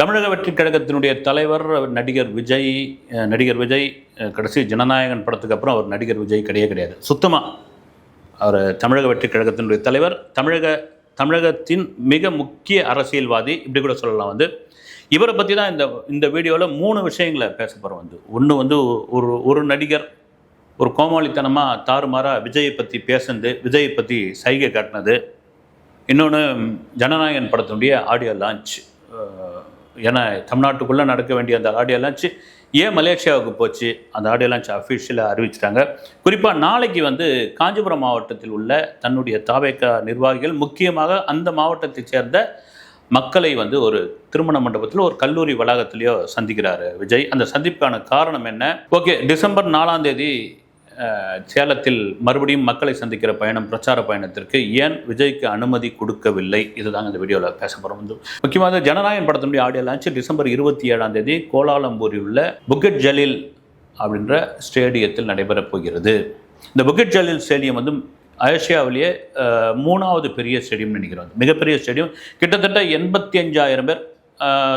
தமிழக வெற்றிக் கழகத்தினுடைய தலைவர் நடிகர் விஜய் நடிகர் விஜய் கடைசி ஜனநாயகன் படத்துக்கு அப்புறம் அவர் நடிகர் விஜய் கிடையவே கிடையாது. சுத்தமாக அவர் தமிழக வெற்றிக் கழகத்தினுடைய தலைவர் தமிழக தமிழகத்தின் மிக முக்கிய அரசியல்வாதி இப்படி கூட சொல்லலாம் வந்து. இவரை பற்றி தான் இந்த இந்த வீடியோவில் மூணு விஷயங்களை பேச போகிறோம் வந்து. ஒன்று வந்து ஒரு ஒரு நடிகர் ஒரு கோமாளித்தனமாக தாறுமாறாக விஜயை பற்றி பேசுனது விஜயை பற்றி சைகை காட்டினது. இன்னொன்று ஜனநாயகன் படத்தினுடைய ஆடியோ லான்ச் ஏன்னா தமிழ்நாட்டுக்குள்ளே நடக்க வேண்டிய அந்த ஆடியோ லான்ச் ஏன் மலேசியாவுக்கு போச்சு. அந்த ஆடியோ லான்ச் அஃபிஷியலாக அறிவிச்சிட்டாங்க. குறிப்பாக நாளைக்கு வந்து காஞ்சிபுரம் மாவட்டத்தில் உள்ள தன்னுடைய தாவேக்கா நிர்வாகிகள் முக்கியமாக அந்த மாவட்டத்தை சேர்ந்த மக்களை வந்து ஒரு திருமண மண்டபத்தில் ஒரு கல்லூரி வளாகத்திலேயோ சந்திக்கிறாரு விஜய். அந்த சந்திப்புக்கான காரணம் என்ன? ஓகே டிசம்பர் நாலாம் தேதி சேலத்தில் மறுபடியும் மக்களை சந்திக்கிற பயணம் பிரச்சார பயணத்திற்கு ஏன் விஜய்க்கு அனுமதி கொடுக்கவில்லை? இதுதாங்க இந்த வீடியோவில் பேச போகிறோம் வந்து முக்கியமாக ஜனநாயகன் படத்தினுடைய ஆடியோ லான்ச் டிசம்பர் இருபத்தி ஏழாம் தேதி கோலாலம்பூரில் உள்ள புக்கெட் ஜலீல் அப்படின்ற ஸ்டேடியத்தில் நடைபெறப் போகிறது. இந்த புக்கெட் ஜலீல் ஸ்டேடியம் வந்து ஆசியாவிலேயே மூணாவது பெரிய ஸ்டேடியம்னு நினைக்கிறோம். மிகப்பெரிய ஸ்டேடியம். கிட்டத்தட்ட எண்பத்தி அஞ்சாயிரம் பேர்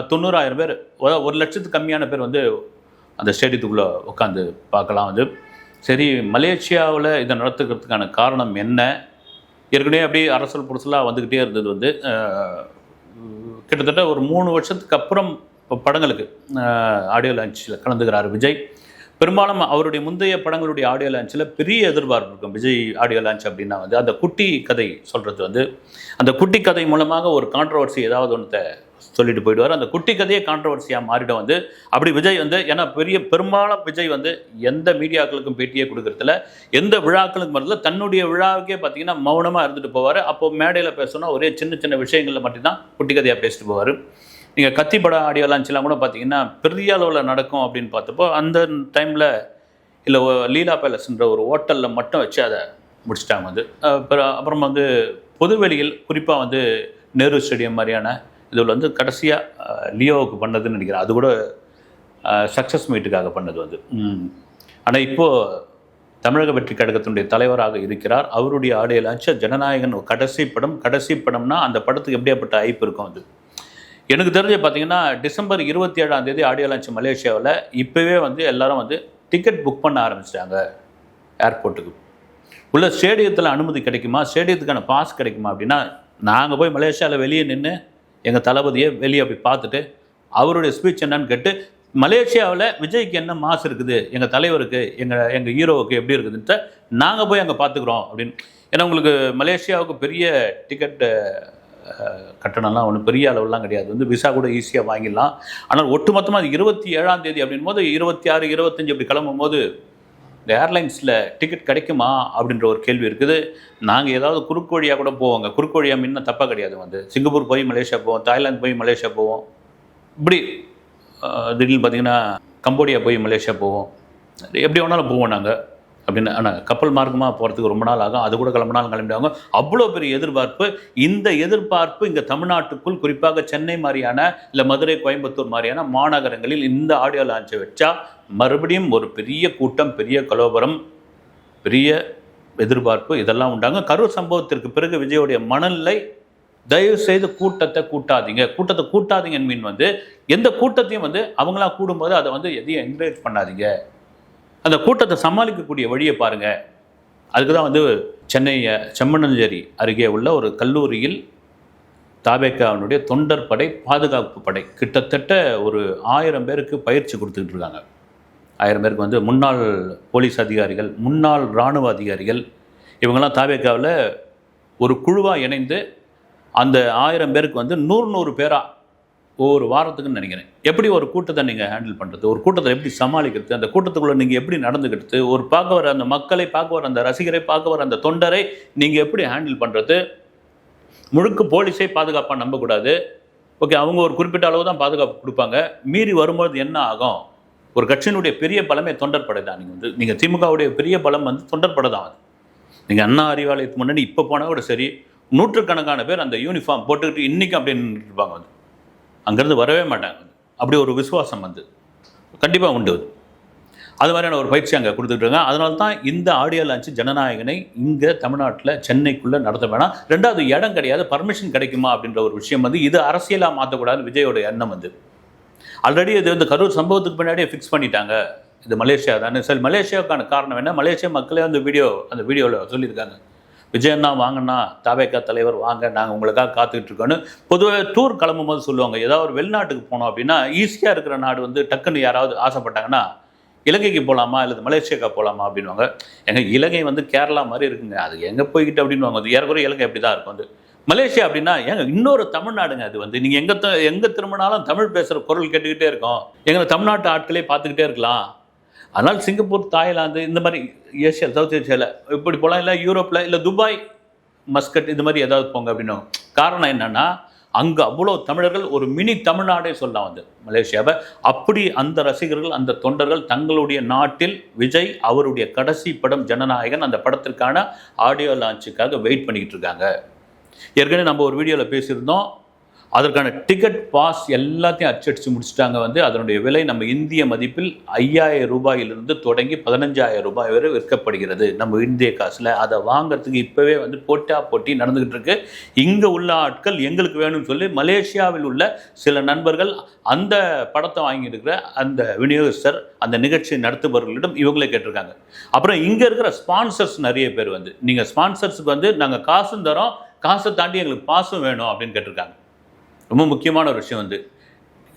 தொண்ணூறாயிரம் பேர் ஒரு- ஒரு லட்சத்துக்கு கம்மியான பேர் வந்து அந்த ஸ்டேடியத்துக்குள்ளே உட்காந்து பார்க்கலாம். வந்து சரி மலேசியாவில் இதை நடத்துக்கிறதுக்கான காரணம் என்ன? ஏற்கனவே அப்படியே அரசல் புரசலாக வந்துக்கிட்டே இருந்தது வந்து கிட்டத்தட்ட ஒரு மூணு வருஷத்துக்கு அப்புறம் இப்போ படங்களுக்கு ஆடியோ லான்ச்சில் கலந்துக்கிறார் விஜய். பெரும்பாலும் அவருடைய முந்தைய படங்களுடைய ஆடியோ லான்ச்சில் பெரிய எதிர்பார்ப்பு இருக்கும். விஜய் ஆடியோ லான்ச் அப்படின்னா வந்து அந்த குட்டி கதை சொல்கிறது வந்து அந்த குட்டி கதை மூலமாக ஒரு கான்ட்ரவர்சி ஏதாவது ஒன்றத்தை சொல்லிட்டு போயிடுவார். அந்த குட்டி கதையே கான்ட்ரவர்சியாக மாறிடும் வந்து. அப்படி விஜய் வந்து ஏன்னா பெரிய பெரும்பாலும் விஜய் வந்து எந்த மீடியாக்களுக்கும் பேட்டியே கொடுக்குறதுல எந்த விழாக்களுக்கு வரல தன்னுடைய விழாவுக்கே பார்த்தீங்கன்னா மௌனமாக இருந்துட்டு போவார். அப்போ மேடையில் பேசணும்னா ஒரே சின்ன சின்ன விஷயங்களில் மட்டும்தான் குட்டி கதையாக பேசிட்டு போவார். நீங்கள் கத்தி பட ஆடியோ லான்ச்லாம் கூட பார்த்தீங்கன்னா பெரிய அளவில் நடக்கும் அப்படின்னு பார்த்தப்போ அந்த டைமில் இல்லை லீலா பேலஸ்ன்ற ஒரு ஹோட்டலில் மட்டும் வச்சு அதை முடிச்சிட்டாங்க வந்து. அப்புறம் அப்புறம் வந்து பொதுவெளியில் குறிப்பாக வந்து நேரு ஸ்டேடியம் மாதிரியான இதில் வந்து கடைசியாக லியோவுக்கு பண்ணதுன்னு நினைக்கிறேன். அது கூட சக்ஸஸ் மீட்டுக்காக பண்ணது வந்து. ஆனால் இப்போது தமிழக வெற்றி கழகத்தினுடைய தலைவராக இருக்கிறார். அவருடைய ஆடியோ லான்ச் ஜனநாயகன் கடைசி படம். கடைசி படம்னா அந்த படத்துக்கு எப்படியாப்பட்ட ஐப்பு இருக்கும் அது? எனக்கு தெரிஞ்சு பார்த்தீங்கன்னா டிசம்பர் இருபத்தி ஏழாம் தேதி ஆடியோ லான்ச் மலேசியாவில் இப்போவே வந்து எல்லாரும் வந்து டிக்கெட் புக் பண்ண ஆரம்பிச்சிட்டாங்க ஏர்போர்ட்டுக்கு உள்ள ஸ்டேடியத்தில் அனுமதி கிடைக்குமா? ஸ்டேடியத்துக்கான பாஸ் கிடைக்குமா அப்படின்னா நாங்கள் போய் மலேசியாவில் வெளியே நின்று எங்கள் தளபதியை வெளியே போய் பார்த்துட்டு அவருடைய ஸ்பீச் என்னன்னு கேட்டு மலேசியாவில் விஜய்க்கு என்ன மாசு இருக்குது? எங்கள் தலைவருக்கு எங்கள் எங்கள் ஹீரோவுக்கு எப்படி இருக்குதுன்ட்டு நாங்கள் போய் அங்கே பார்த்துக்குறோம் அப்படின்னு. ஏன்னா உங்களுக்கு மலேசியாவுக்கு பெரிய டிக்கெட்டு கட்டணம்லாம் ஒன்றும் பெரிய அளவுலாம் கிடையாது. வந்து விசா கூட ஈஸியாக வாங்கிடலாம். ஆனால் ஒட்டுமொத்தமாக அது இருபத்தி ஏழாம் தேதி அப்படின் போது இருபத்தி ஆறு இருபத்தஞ்சு அப்படி கிளம்பும் போது இந்த ஏர்லைன்ஸில் டிக்கெட் கிடைக்குமா அப்படின்ற ஒரு கேள்வி இருக்குது. நாங்கள் ஏதாவது குறுக்கு வழியாக கூட போவோங்க. குறுக்கு வழியாக முன்ன தப்பாக கிடையாது வந்து. சிங்கப்பூர் போய் மலேசியா போவோம். தாய்லாந்து போய் மலேசியா போவோம். இப்படி திடீர்னு பார்த்தீங்கன்னா கம்போடியா போய் மலேசியா போவோம். எப்படி வேணாலும் போவோம் நாங்கள் அப்படின்னு ஆனால் கப்பல் மார்க்கமாக போகிறதுக்கு ரொம்ப நாள் ஆகும். அது கூட கிளம்பினாலும் கிளம்பிடுவாங்க. அவ்வளோ பெரிய எதிர்பார்ப்பு. இந்த எதிர்பார்ப்பு இங்கே தமிழ்நாட்டுக்குள் குறிப்பாக சென்னை மாதிரியான இல்லை மதுரை கோயம்புத்தூர் மாதிரியான மாநகரங்களில் இந்த ஆடியோ லான்ச்சை வச்சா மறுபடியும் ஒரு பெரிய கூட்டம் பெரிய கலோபரம் பெரிய எதிர்பார்ப்பு இதெல்லாம் உண்டாங்க கரூர் சம்பவத்திற்கு பிறகு விஜயோடைய மனநிலை தயவு செய்து கூட்டத்தை கூட்டாதீங்க. கூட்டத்தை கூட்டாதீங்க மீன் வந்து எந்த கூட்டத்தையும் வந்து அவங்களாம் கூடும்போது அதை வந்து எதையும் என்கரேஜ் பண்ணாதீங்க. அந்த கூட்டத்தை சமாளிக்கக்கூடிய வழியை பாருங்க. அதுக்கு தான் வந்து சென்னை அஹ், செம்மண்ணஞ்சேரி அருகே உள்ள ஒரு கல்லூரியில் தாபேக்காவினுடைய தொண்டர் படை பாதுகாப்பு படை கிட்டத்தட்ட ஒரு ஆயிரம் பேருக்கு பயிற்சி கொடுத்துக்கிட்டு இருக்காங்க. ஆயிரம் பேருக்கு வந்து முன்னாள் போலீஸ் அதிகாரிகள் முன்னாள் இராணுவ அதிகாரிகள் இவங்கெல்லாம் தாபேக்காவில் ஒரு குழுவாக இணைந்து அந்த ஆயிரம் பேருக்கு வந்து நூறு நூறு பேராக ஒவ்வொரு வாரத்துக்குன்னு நினைக்கிறேன். எப்படி ஒரு கூட்டத்தை நீங்கள் ஹேண்டில் பண்ணுறது ஒரு கூட்டத்தை எப்படி சமாளிக்கிறது? அந்த கூட்டத்துக்குள்ளே நீங்கள் எப்படி நடந்துக்கிறது? ஒரு பார்க்க வர அந்த மக்களை பார்க்க வர அந்த ரசிகரை பார்க்க வர அந்த தொண்டரை நீங்கள் எப்படி ஹேண்டில் பண்ணுறது முழுக்க போலீஸை பாதுகாப்பாக நம்பக்கூடாது. ஓகே அவங்க ஒரு குறிப்பிட்ட அளவு தான் பாதுகாப்பு கொடுப்பாங்க. மீறி வரும்போது என்ன ஆகும்? ஒரு கட்சியினுடைய பெரிய பலமே தொண்டற்படை தான். நீங்கள் வந்து நீங்கள் திமுகவுடைய பெரிய பலம் வந்து தொண்டற்படை தான் அது. நீங்கள் அண்ணா அறிவாலயத்துக்கு முன்னாடி இப்போ போனால் கூட சரி நூற்றுக்கணக்கான பேர் அந்த யூனிஃபார்ம் போட்டுக்கிட்டு இன்றைக்கும் அப்படின்னு இருப்பாங்க வந்து. அங்கேருந்து வரவே மாட்டாங்க. அப்படி ஒரு விசுவாசம் வந்து. கண்டிப்பாக உண்டு அது. மாதிரியான ஒரு பயிற்சி அங்கே கொடுத்துட்ருக்காங்க அதனால தான் இந்த ஆடியோ லான்ச்சு ஜனநாயகனை இங்கே தமிழ்நாட்டில் சென்னைக்குள்ளே நடத்த வேணாம். ரெண்டாவது இடம் கிடையாது பர்மிஷன் கிடைக்குமா அப்படின்ற ஒரு விஷயம் வந்து இது அரசியலாக மாற்றக்கூடாது விஜயோட எண்ணம் வந்து. ஆல்ரெடி இது வந்து கரூர் சம்பவத்துக்கு பின்னாடியே ஃபிக்ஸ் பண்ணிட்டாங்க. இது மலேசியா தானே. சரி மலேசியாவுக்கான காரணம் என்ன? மலேசியா மக்களே அந்த வீடியோ அந்த வீடியோவில் சொல்லியிருக்காங்க. விஜயண்ணா வாங்கண்ணா தாவேக்கா தலைவர் வாங்க நாங்கள் உங்களுக்காக காத்துக்கிட்டு இருக்கோன்னு பொதுவாக டூர் கிளம்பும் போது சொல்லுவாங்க. ஏதாவது ஒரு வெளிநாட்டுக்கு போனோம் அப்படின்னா ஈஸியாக இருக்கிற நாடு வந்து டக்குன்னு யாராவது ஆசைப்பட்டாங்கன்னா இலங்கைக்கு போகலாமா இல்லை மலேசியாக்கா போகலாமா அப்படின்வாங்க எங்கள் இலங்கை வந்து கேரளா மாதிரி இருக்குங்க. அது எங்கே போய்கிட்டு அப்படின்வாங்க அது ஏறக்குறைய இலங்கை அப்படி தான் இருக்கும். வந்து மலேசியா அப்படின்னா ஏங்க இன்னொரு தமிழ்நாடுங்க அது வந்து. நீங்கள் எங்கே எங்கே திரும்பினாலும் தமிழ் பேசுகிற குரல் கேட்டுக்கிட்டே இருக்கோம். எங்களை தமிழ்நாட்டு ஆட்களே பார்த்துக்கிட்டே இருக்கலாம். அதனால் சிங்கப்பூர் தாய்லாந்து இந்த மாதிரி ஏஷியா சவுத் ஏஷியாவில் இப்படி போகலாம் இல்லை யூரோப்பில் இல்லை துபாய் மஸ்கட் இந்த மாதிரி ஏதாவது போங்க அப்படின்னும் காரணம் என்னன்னா அங்கே அவ்வளோ தமிழர்கள் ஒரு மினி தமிழ்நாடே சொல்லலாம் வந்து மலேசியாவை. அப்படி அந்த ரசிகர்கள் அந்த தொண்டர்கள் தங்களுடைய நாட்டில் விஜய் அவருடைய கடைசி படம் ஜனநாயகன் அந்த படத்திற்கான ஆடியோ லான்ச்சுக்காக வெயிட் பண்ணிக்கிட்டு இருக்காங்க. ஏற்கனவே நம்ம ஒரு வீடியோவில் பேசியிருந்தோம் அதற்கான டிக்கெட் பாஸ் எல்லாத்தையும் அச்சடித்து முடிச்சிட்டாங்க வந்து அதனுடைய விலை நம்ம இந்திய மதிப்பில் ஐயாயிரம் ரூபாயிலிருந்து தொடங்கி பதினஞ்சாயிரம் ரூபாய் வரை விற்கப்படுகிறது. நம்ம இந்திய காசில் அதை வாங்குறதுக்கு இப்போவே வந்து போட்டா போட்டி நடந்துக்கிட்டு இருக்கு. இங்கே உள்ள ஆட்கள் எங்களுக்கு வேணும்னு சொல்லி மலேசியாவில் உள்ள சில நண்பர்கள் அந்த படத்தை வாங்கியிருக்கிற அந்த விநியோகஸ்தர் அந்த நிகழ்ச்சி நடத்துபவர்களிடம் இவங்களே கேட்டிருக்காங்க. அப்புறம் இங்கே இருக்கிற ஸ்பான்சர்ஸ் நிறைய பேர் வந்து நீங்கள் ஸ்பான்சர்ஸுக்கு வந்து நாங்கள் காசும் தரோம் காசை தாண்டி எங்களுக்கு பாசும் வேணும் அப்படின்னு கேட்டிருக்காங்க. ரொம்ப முக்கியமான ஒரு விஷயம் வந்து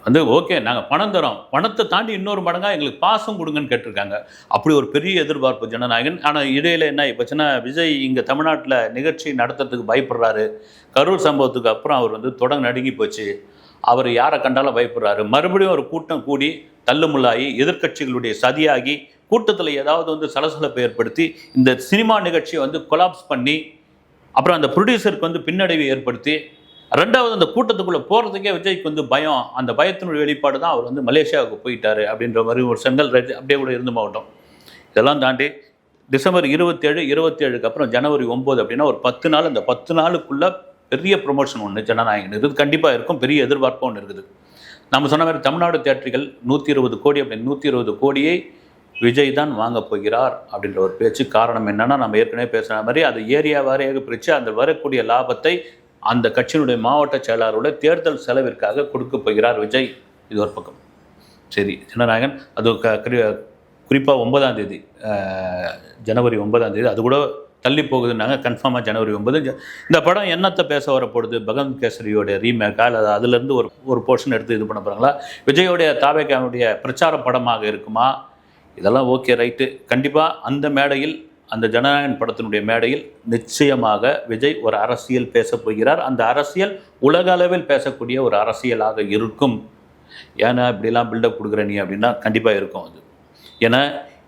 வந்து ஓகே நாங்கள் பணம் தரோம். பணத்தை தாண்டி இன்னொரு மடங்காக எங்களுக்கு பாசம் கொடுங்கன்னு கேட்டிருக்காங்க. அப்படி ஒரு பெரிய எதிர்பார்ப்பு ஜனநாயகன். ஆனால் இடையில என்ன இப்போச்சுன்னா விஜய் இங்கே தமிழ்நாட்டில் நிகழ்ச்சி நடத்துறதுக்கு பயப்படுறாரு. கரூர் சம்பவத்துக்கு அப்புறம் அவர் வந்து தொடங்க நடுங்கி போச்சு. அவர் யாரை கண்டாலும் பயப்படுறாரு. மறுபடியும் ஒரு கூட்டம் கூடி தள்ளுமுள்ளாகி எதிர்க்கட்சிகளுடைய சதியாகி கூட்டத்தில் ஏதாவது வந்து சலசலப்பை ஏற்படுத்தி இந்த சினிமா நிகழ்ச்சியை வந்து கொலாப்ஸ் பண்ணி அப்புறம் அந்த ப்ரொடியூசருக்கு வந்து பின்னடைவை ஏற்படுத்தி ரெண்டாவது அந்த கூட்டத்துக்குள்ளே போகிறதுக்கே விஜய்க்கு வந்து பயம். அந்த பயத்தினுடைய வெளிப்பாடு தான் அவர் வந்து மலேசியாவுக்கு போயிட்டாரு அப்படின்ற மாதிரி ஒரு செங்கல் ரஜி அப்படியே கூட இருந்து மாவட்டம். இதெல்லாம் தாண்டி டிசம்பர் இருபத்தேழு இருபத்தேழுக்கு அப்புறம் ஜனவரி ஒம்பது அப்படின்னா ஒரு பத்து நாள் அந்த பத்து நாளுக்குள்ளே பெரிய ப்ரொமோஷன் ஒன்று ஜனநாயகன். இருக்குது கண்டிப்பாக இருக்கும் பெரிய எதிர்பார்ப்பு ஒன்று இருக்குது. நம்ம சொன்ன மாதிரி தமிழ்நாடு தேட்டரிகள் நூற்றி இருபது கோடி அப்படின்னு நூற்றி இருபது கோடியை விஜய் தான் வாங்க போகிறார் அப்படின்ற ஒரு பேச்சு காரணம் என்னென்னா நம்ம ஏற்கனவே பேசுகிற மாதிரி அது ஏரியா வாரியாக பிரித்து அந்த வரக்கூடிய லாபத்தை அந்த கட்சியினுடைய மாவட்ட செயலாளருடைய தேர்தல் செலவிற்காக கொடுக்க போகிறார் விஜய். இது ஒரு பக்கம். சரி சின்னநாயகன் அது க குறிப்பாக ஒன்பதாம் தேதி ஜனவரி ஒன்பதாம் தேதி அது கூட தள்ளி போகுதுன்னாங்க கன்ஃபார்மாக ஜனவரி ஒன்பது. இந்த படம் என்னத்தை பேச வரப்போகுது? பகவந்த் கேசரியோட ரீமேக்கா அல்லது அதுலேருந்து ஒரு ஒரு போர்ஷன் எடுத்து இது பண்ண போகிறாங்களா விஜயோடைய தாவேக்கானுடைய பிரச்சார படமாக இருக்குமா? இதெல்லாம் ஓகே ரைட்டு கண்டிப்பாக அந்த மேடையில் அந்த ஜனநாயகன் படத்தினுடைய மேடையில் நிச்சயமாக விஜய் ஒரு அரசியல் பேசப் போகிறார். அந்த அரசியல் உலக அளவில் பேசக்கூடிய ஒரு அரசியலாக இருக்கும். ஏன்னா இப்படிலாம் பில்டப் கொடுக்குற நீ அப்படின்னா கண்டிப்பாக இருக்கும் அது. ஏன்னா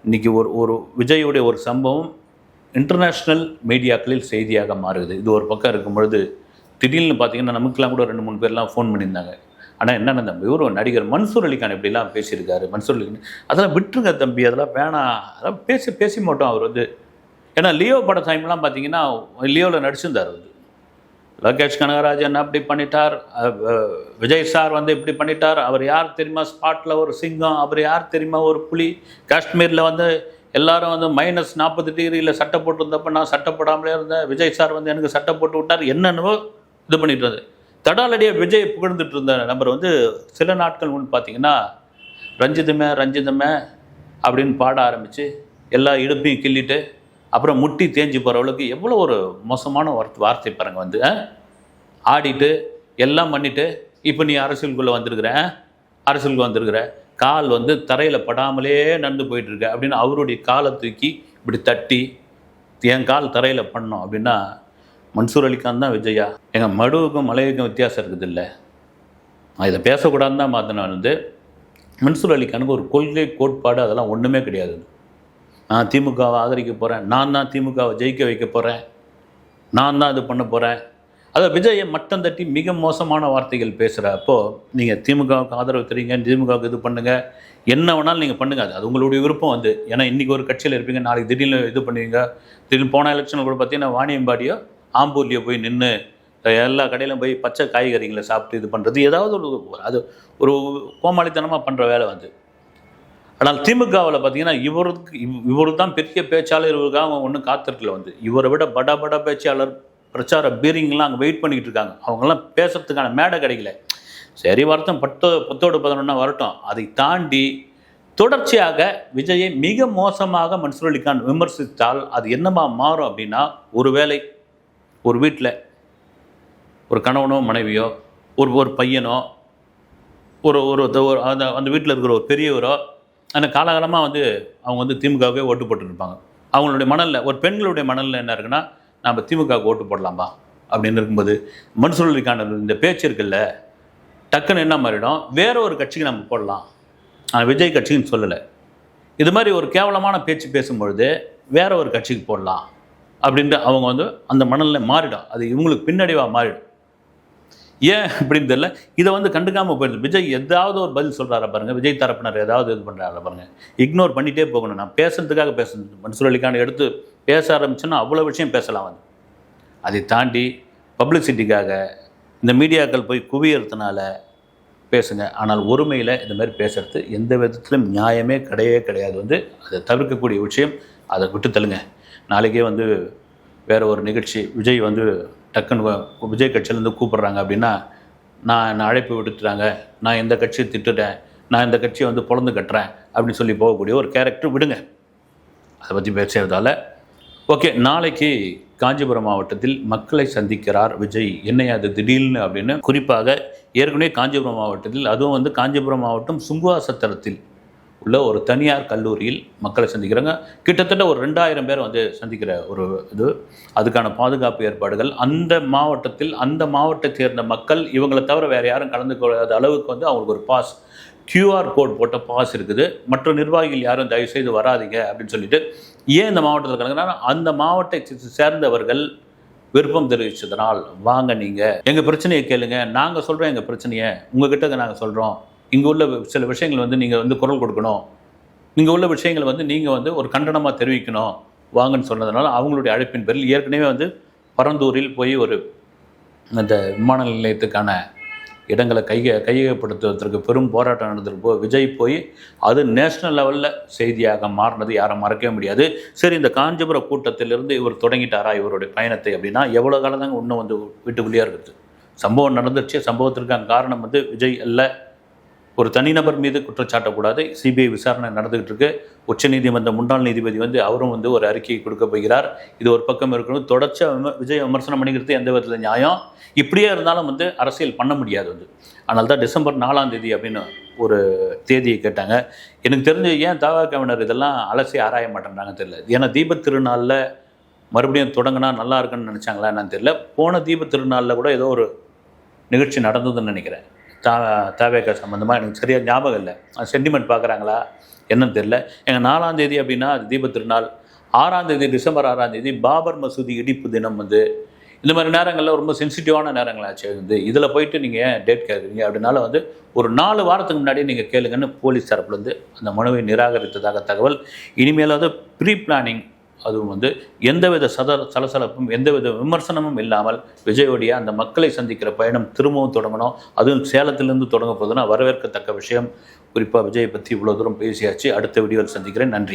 இன்றைக்கி ஒரு ஒரு விஜயுடைய ஒரு சம்பவம் இன்டர்நேஷ்னல் மீடியாக்களில் செய்தியாக மாறுது. இது ஒரு பக்கம் இருக்கும் பொழுது திடீர்னு பார்த்தீங்கன்னா நமக்குலாம் கூட ரெண்டு மூணு பேர்லாம் ஃபோன் பண்ணியிருந்தாங்க. ஆனால் என்னென்ன தம்பி ஒரு நடிகர் மன்சூர் அலிகான் இப்படிலாம் பேசியிருக்காரு. மன்சூர் அலிகான் அதெல்லாம் விட்டுருங்க தம்பி அதெல்லாம் வேணாம். அதெல்லாம் பேசி பேசி மாட்டோம். அவர் வந்து ஏன்னா லியோ பட டைம்லாம் பார்த்தீங்கன்னா லியோவில் நடிச்சிருந்தார் வந்து லோகேஷ் கனகராஜன் அப்படி பண்ணிட்டார். விஜய் சார் வந்து இப்படி பண்ணிட்டார். அவர் யார் தெரியுமா? ஸ்பாட்டில் ஒரு சிங்கம் அவர் யார் தெரியுமா? ஒரு புலி. காஷ்மீரில் வந்து எல்லாரும் வந்து மைனஸ் நாற்பது டிகிரியில் சட்டை போட்டிருந்தப்ப நான் சட்டை போடாமலே இருந்தேன். விஜய் சார் வந்து எனக்கு சட்டை போட்டு விட்டார். என்னென்னவோ இது பண்ணிட்டு இருந்தது. தடாலடியாக விஜய் புகழ்ந்துட்டு இருந்த நம்பர் வந்து சில நாட்கள் முன் பார்த்தீங்கன்னா ரஞ்சிதமே ரஞ்சிதமே அப்படின்னு பாட ஆரம்பித்து எல்லா இடுப்பையும் கிள்ளிட்டு அப்புறம் முட்டி தேஞ்சு போகிற அளவுக்கு எவ்வளோ ஒரு மோசமான வார்த்தை வார்த்தை பாருங்க வந்து ஆடிட்டு எல்லாம் பண்ணிவிட்டு இப்போ நீ அரசியலுக்குள்ளே வந்திருக்கிற அரசியலுக்கு வந்திருக்கிற கால் வந்து தரையில் படாமலே நடந்து போயிட்டுருக்க அப்படின்னு அவருடைய காலை தூக்கி இப்படி தட்டி என் கால் தரையில் பண்ணோம் அப்படின்னா மன்சூர் அலிகான் தான் விஜயா. எங்கள் மடுவுக்கும் மலையுக்கும் வித்தியாசம் இருக்குது இல்லை நான் இதை பேசக்கூடாதுன்னு தான் மாற்றினா வந்து மன்சூர் அலிகானுக்கு ஒரு கொள்கை கோட்பாடு அதெல்லாம் ஒன்றுமே கிடையாது. நான் திமுகவை ஆதரிக்க போகிறேன் நான் தான் திமுகவை ஜெயிக்க வைக்க போகிறேன் நான் தான் இது பண்ண போகிறேன் அதை விஜயை மட்டம் தட்டி மிக மோசமான வார்த்தைகள் பேசுகிற அப்போது நீங்கள் திமுகவுக்கு ஆதரவு தெரியுங்க திமுகவுக்கு இது பண்ணுங்கள் என்ன வேணாலும் நீங்கள் பண்ணுங்க. அது அது உங்களுடைய விருப்பம் வந்து ஏன்னா இன்றைக்கி ஒரு கட்சியில் இருப்பீங்க நாளைக்கு திடீர்னு இது பண்ணுவீங்க. திடீர்னு போன எலெக்ஷனில் கூட பார்த்தீங்கன்னா வாணியம்பாடியோ ஆம்பூர்லேயோ போய் நின்று எல்லா கடையிலும் போய் பச்சை காய்கறிகளை சாப்பிட்டு இது பண்ணுறது ஏதாவது ஒரு அது ஒரு கோமாளித்தனமாக பண்ணுற வேலை வந்து ஆனால் திமுகவில் பார்த்தீங்கன்னா இவருக்கு இவர் தான் பெரிய பேச்சாளர் இவருக்காக அவங்க ஒன்றும் காத்திருக்கல வந்து. இவரை விட பட பட பேச்சாளர் பிரச்சார பீரிங்லாம் அங்கே வெயிட் பண்ணிக்கிட்டு இருக்காங்க. அவங்கெல்லாம் பேசுறதுக்கான மேடை கிடைக்கல. சரி வருத்தம் பத்தோ பத்தோடு பதினொன்னா வரட்டும். அதை தாண்டி தொடர்ச்சியாக விஜயை மிக மோசமாக மன்சூர் அலிகான் விமர்சித்தால் அது என்னமா மாறும் அப்படின்னா ஒருவேளை ஒரு வீட்டில் ஒரு கணவனோ மனைவியோ ஒரு ஒரு பையனோ ஒரு ஒரு அந்த அந்த வீட்டில் இருக்கிற ஒரு பெரியவரோ அந்த காலகாலமாக வந்து அவங்க வந்து திமுகவே ஓட்டு போட்டுருப்பாங்க. அவங்களுடைய மணலில் ஒரு பெண்களுடைய மணலில் என்ன இருக்குன்னா நம்ம திமுகவுக்கு ஓட்டு போடலாம்பா அப்படின்னு இருக்கும்போது மனுசூழலுக்கான இந்த பேச்சு இருக்குல்ல டக்குன்னு என்ன மாறிடும் வேற ஒரு கட்சிக்கு நம்ம போடலாம். ஆனால் விஜய் கட்சின்னு சொல்லலை. இது மாதிரி ஒரு கேவலமான பேச்சு பேசும்பொழுது வேற ஒரு கட்சிக்கு போடலாம் அப்படின்ட்டு அவங்க வந்து அந்த மணலில் மாறிடும். அது இவங்களுக்கு பின்னடைவாக மாறிடும். ஏன் அப்படின்னு தெரியல. இதை வந்து கண்டுக்காமல் போயிடுது. விஜய் ஏதாவது ஒரு பதில் சொல்கிறாரா பாருங்க. விஜய் தரப்பினர் ஏதாவது இது பண்ணுறாரா பாருங்கள் இக்னோர் பண்ணிகிட்டே போகணும். நான் பேசுறதுக்காக பேசணும் மன்சூர் அலிகான் எடுத்து பேச ஆரம்பிச்சோன்னா அவ்வளோ விஷயம் பேசலாம் வந்து அதை தாண்டி பப்ளிசிட்டிக்காக இந்த மீடியாக்கள் போய் குவியறதுனால பேசுங்க. ஆனால் ஒருமையில் இந்த மாதிரி பேசுறது எந்த விதத்திலும் நியாயமே கிடையவே கிடையாது. வந்து அதை தவிர்க்கக்கூடிய விஷயம் அதை விட்டு தள்ளுங்க. நாளைக்கே வந்து வேறு ஒரு நிகழ்ச்சி விஜய் வந்து டக்குன்னு விஜய் கட்சியிலேருந்து கூப்பிட்றாங்க அப்படின்னா நான் என்னை அழைப்பு விடுத்துட்டாங்க நான் இந்த கட்சியை திட்டுட்டேன் நான் இந்த கட்சியை வந்து பொழந்து கட்டுறேன் அப்படின்னு சொல்லி போகக்கூடிய ஒரு கேரக்டர் விடுங்க. அதை பற்றி பேசுறதால ஓகே நாளைக்கு காஞ்சிபுரம் மாவட்டத்தில் மக்களை சந்திக்கிறார் விஜய். என்னையா அது திடீர்னு அப்படின்னு குறிப்பாக ஏற்கனவே காஞ்சிபுரம் மாவட்டத்தில் அதுவும் வந்து காஞ்சிபுரம் மாவட்டம் சுங்குவாசத்திரத்தில் உள்ள ஒரு தனியார் கல்லூரியில் மக்களை சந்திக்கிறாங்க. கிட்டத்தட்ட ஒரு ரெண்டாயிரம் பேர் வந்து சந்திக்கிற ஒரு இது. அதுக்கான பாதுகாப்பு ஏற்பாடுகள். அந்த மாவட்டத்தில் அந்த மாவட்டத்தை சேர்ந்த மக்கள் இவங்களை தவிர வேறு யாரும் கலந்து கொள்ளாத அளவுக்கு வந்து அவங்களுக்கு ஒரு பாஸ் கியூஆர் கோட் போட்ட பாஸ் இருக்குது. மற்ற நிர்வாகிகள் யாரும் தயவு செய்து வராதீங்க அப்படின்னு சொல்லிட்டு ஏன் இந்த மாவட்டத்தில் கலந்துனா அந்த மாவட்டத்தை சேர்ந்தவர்கள் விருப்பம் தெரிவித்ததனால் வாங்க நீங்கள் எங்கள் பிரச்சனையை கேளுங்க. நாங்கள் சொல்கிறோம் எங்கள் பிரச்சனையை. உங்கள் உங்ககிட்ட நாங்கள் சொல்கிறோம் இங்கே உள்ள சில விஷயங்கள் வந்து நீங்கள் வந்து குரல் கொடுக்கணும். இங்கே உள்ள விஷயங்களை வந்து நீங்கள் வந்து ஒரு கண்டனமாக தெரிவிக்கணும். வாங்கன்னு சொன்னதுனால அவங்களுடைய அழைப்பின் பேரில் ஏற்கனவே வந்து பரந்தூரில் போய் ஒரு அந்த விமான நிலையத்துக்கான இடங்களை கைய கையகப்படுத்துவதற்கு பெரும் போராட்டம் நடந்திருப்போ விஜய் போய் அது நேஷனல் லெவலில் செய்தியாக மாறினது யாரும் மறக்கவே முடியாது. சரி இந்த காஞ்சிபுர கூட்டத்திலிருந்து இவர் தொடங்கிட்டாரா இவருடைய பயணத்தை அப்படின்னா எவ்வளோ காலம் தாங்க இன்னும் வந்து வீட்டுக்குள்ளேயே இருக்குது. சம்பவம் நடந்துருச்சு. சம்பவத்திற்கான காரணம் வந்து விஜய் அல்ல. ஒரு தனிநபர் மீது குற்றச்சாட்டக்கூடாது சிபிஐ விசாரணை நடந்துகிட்டு இருக்கு உச்சநீதிமன்ற முன்னாள் நீதிபதி வந்து அவரும் வந்து ஒரு அறிக்கையை கொடுக்க போகிறார். இது ஒரு பக்கம் இருக்கணும். தொடர்ச்ச விம- விஜய் விமர்சனம் பண்ணிக்கிறது எந்த விதத்தில் நியாயம்? இப்படியே இருந்தாலும் வந்து அரசியல் பண்ண முடியாது வந்து. அதனால தான் டிசம்பர் நாலாம் தேதி அப்படின்னு ஒரு தேதியை கேட்டாங்க. எனக்கு தெரிஞ்சு ஏன் தவகவினர் இதெல்லாம் அலசி ஆராய மாட்டேன்றாங்க தெரியல. ஏன்னா தீபத் திருநாளில் மறுபடியும் தொடங்கினா நல்லா இருக்குன்னு நினச்சாங்களா என்னன்னு தெரியல. போன தீபத் திருநாளில் கூட ஏதோ ஒரு நிகழ்ச்சி நடந்ததுன்னு நினைக்கிறேன். தா தாவேக்கா சம்மந்தமாக எனக்கு சரியாக ஞாபகம் இல்லை. சென்டிமெண்ட் பார்க்குறாங்களா? என்னன்னு தெரியல. எங்கள் நாலாம் தேதி அப்படின்னா அது தீபத் திருநாள். ஆறாம் தேதி டிசம்பர் ஆறாம் தேதி பாபர் மசூதி இடிப்பு தினம் வந்து. இந்த மாதிரி நேரங்களில் ரொம்ப சென்சிட்டிவான நேரங்களாச்சு. வந்து இதில் போயிட்டு நீங்கள் டேட் கேட்குறீங்க? அப்படின்னால வந்து ஒரு நாலு வாரத்துக்கு முன்னாடி நீங்கள் கேளுங்கன்னு போலீஸ் தரப்புலேருந்து அந்த மனுவை நிராகரித்ததாக தகவல். இனிமேல் வந்து ப்ரீ பிளானிங் அதுவும் வந்து எந்தவித சத சலசலப்பும் எந்தவித விமர்சனமும் இல்லாமல் விஜயோடைய அந்த மக்களை சந்திக்கிற பயணம் திரும்பவும் தொடங்கணும். அதுவும் சேலத்திலிருந்து தொடங்க போதுன்னா வரவேற்கத்தக்க விஷயம். குறிப்பாக விஜயை பற்றி இவ்வளோ தூரம் பேசியாச்சு. அடுத்த வீடியோவில் சந்திக்கிறேன். நன்றி.